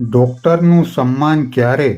ડોક્ટરનું સન્માન ક્યારે?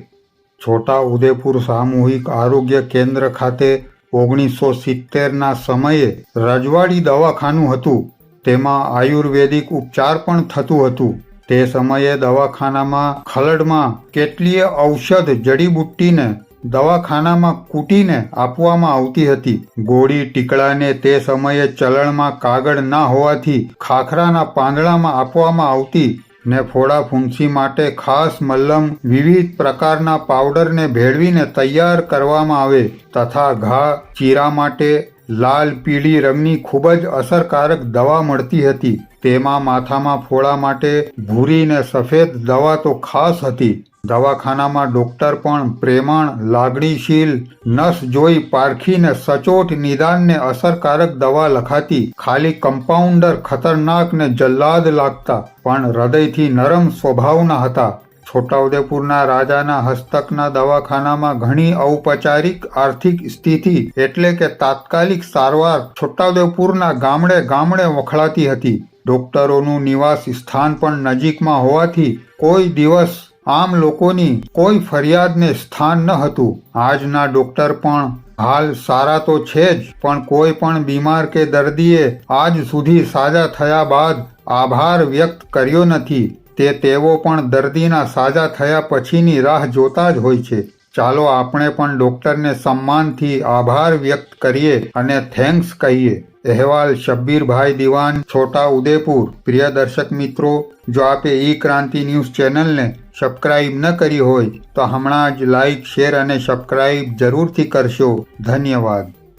છોટા ઉદેપુર સામૂહિક આરોગ્ય કેન્દ્ર ખાતે ઓગણીસો સિત્તેરના સમયે રજવાડી દવાખાનું હતું. તેમાં આયુર્વેદિક ઉપચાર પણ થતું હતું. તે સમયે દવાખાનામાં ખલડમાં કેટલીય ઔષધ જડીબુટ્ટીને દવાખાનામાં કૂટીને આપવામાં આવતી હતી. ગોળી ટીકડાને તે સમયે ચલણમાં કાગળ ના હોવાથી ખાખરાના પાંદડામાં આપવામાં આવતી ને ફોડા ફૂંસી માટે ખાસ મલ્લમ વિવિધ પ્રકારના પાવડરને ભેળવીને તૈયાર કરવામાં આવે તથા ઘા, ચીરા માટે લાલ, પીળી રંગની ખૂબ જ અસરકારક દવા મળતી હતી. તેમાં માથામાં ફોડા માટે ભૂરી ને સફેદ દવા તો ખાસ હતી. દવાખાનામાં ડોક્ટર પણ પ્રેમાણ, લાગણીશીલ, નસ જોઈ પારખીને સચોટ નિદાનને અસરકારક દવા લખાતી. ખાલી કમ્પાઉન્ડર ખતરનાક ને જલ્લાદ લાગતા, પણ હૃદયથી નરમ સ્વભાવના હતા. છોટાઉદેપુરના રાજાના હસ્તકના દવાખાનામાં ઘણી ઔપચારિક આર્થિક સ્થિતિ એટલે કે તાત્કાલિક સારવાર છોટાઉદેપુરના ગામડે ગામડે વખણાતી હતી. ડોક્ટરોનું નિવાસ સ્થાન પણ નજીકમાં હોવાથી કોઈ દિવસ આમ લોકોની કોઈ ફરિયાદને સ્થાન ન હતું. આજના ડોક્ટર પણ હાલ સારા તો છે જ, પણ કોઈ પણ બીમાર કે દર્દીએ આજ સુધી સાજા થયા બાદ આભાર વ્યક્ત કર્યો નથી. તે તેઓ પણ દર્દીના સાજા થયા પછીની રાહ જોતા જ હોય છે. ચાલો આપણે પણ ડૉક્ટરને સન્માનથી આભાર વ્યક્ત કરીએ અને થેન્ક્સ કહીએ. અહેવાલ, શબ્બીરભાઈ દિવાન, છોટા ઉદેપુર. પ્રિય દર્શક મિત્રો, જો આપે ઈ ક્રાંતિ ન્યૂઝ ચેનલને સબસ્ક્રાઇબ ન કરી હોય, તો હમણાં જ લાઇક, શેર અને સબસ્ક્રાઇબ જરૂરથી કરશો. ધન્યવાદ.